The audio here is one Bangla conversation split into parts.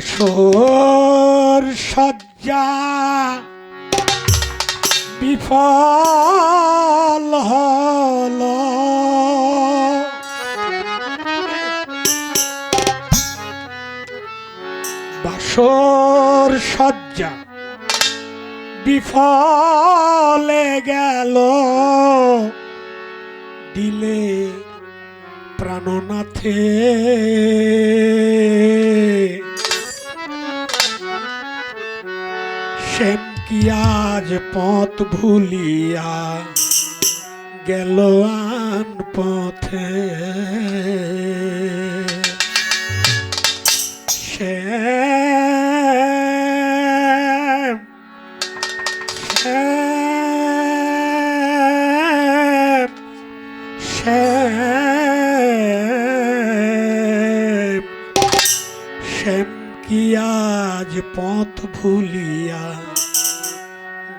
বাসর সজ্জা। বিফল হল। বাসর সজ্জা বিফলে গেল। দিলে প্রাণনাথে। শ্যাম কি আজ পথ ভুলিয়া গেল আন পথে?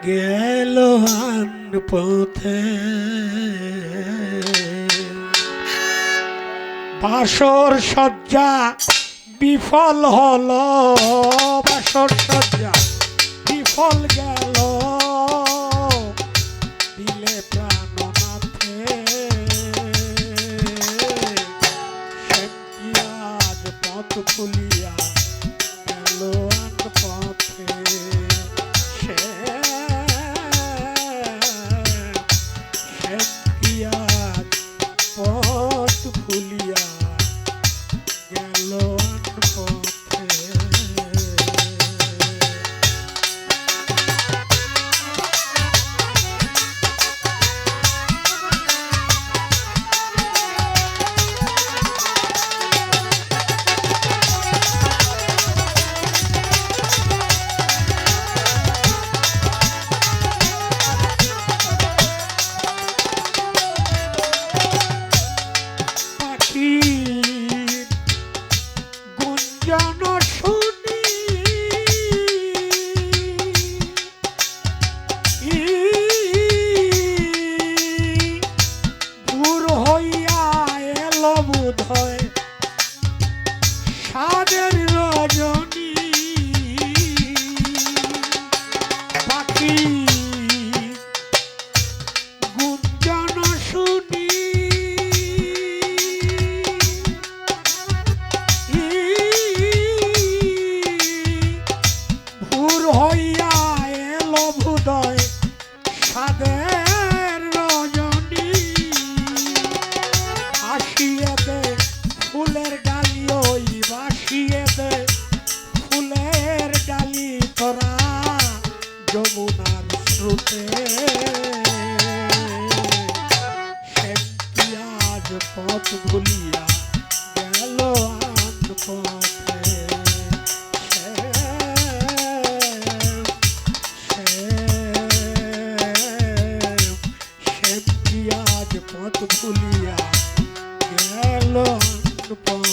গেল পথে। বাসর সজ্জা বিফল হল বাসর সজ্জা বিফল গেল আসিয়ে দে, ফুলের ডালি ওই বাসিয়ে দে। ফুলের ডালি তোরা যমুনার স্রোতে। পথ ভুলিয়া গেল পথে। আন পথে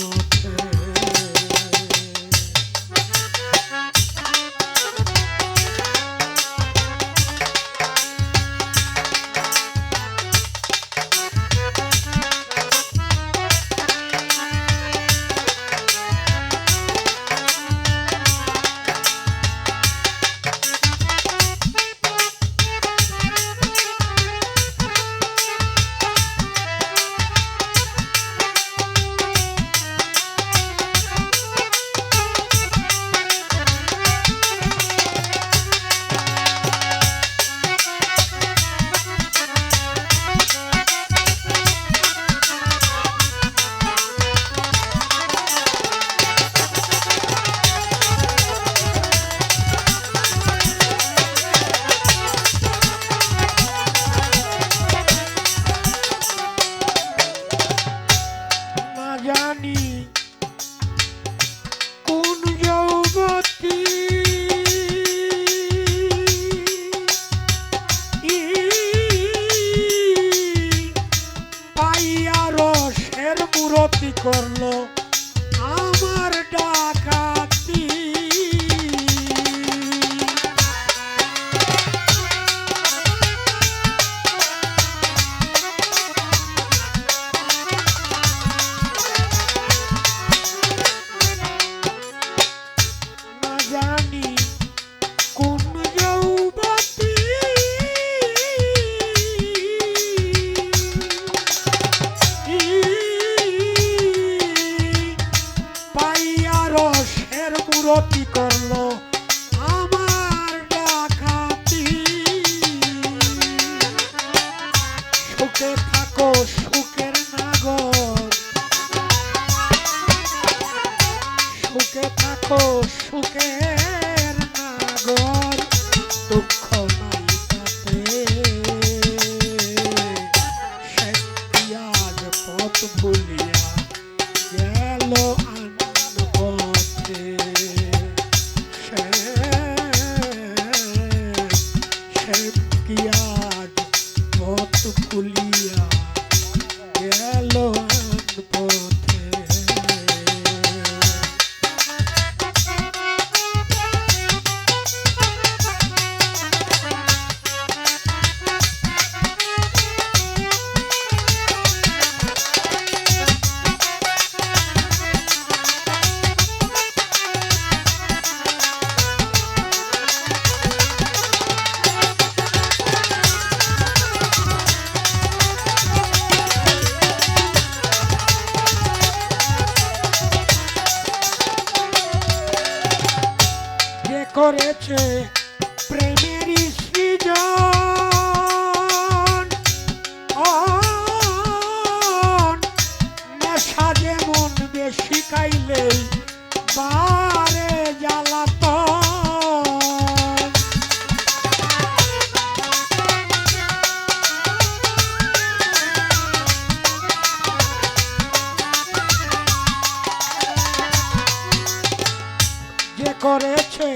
সুখে থাকো, সুখের নাগর সুখে থাকো, সুখের নাগর দুঃখ পথ ভুলিয়া গেল আন পথে সে সে পিয়াজ পথ ভুলিয়া করেছে প্রেমের সৃজন। নেশা যেমন বেশি খাইলেই বারে জ্বালাতন যে করেছে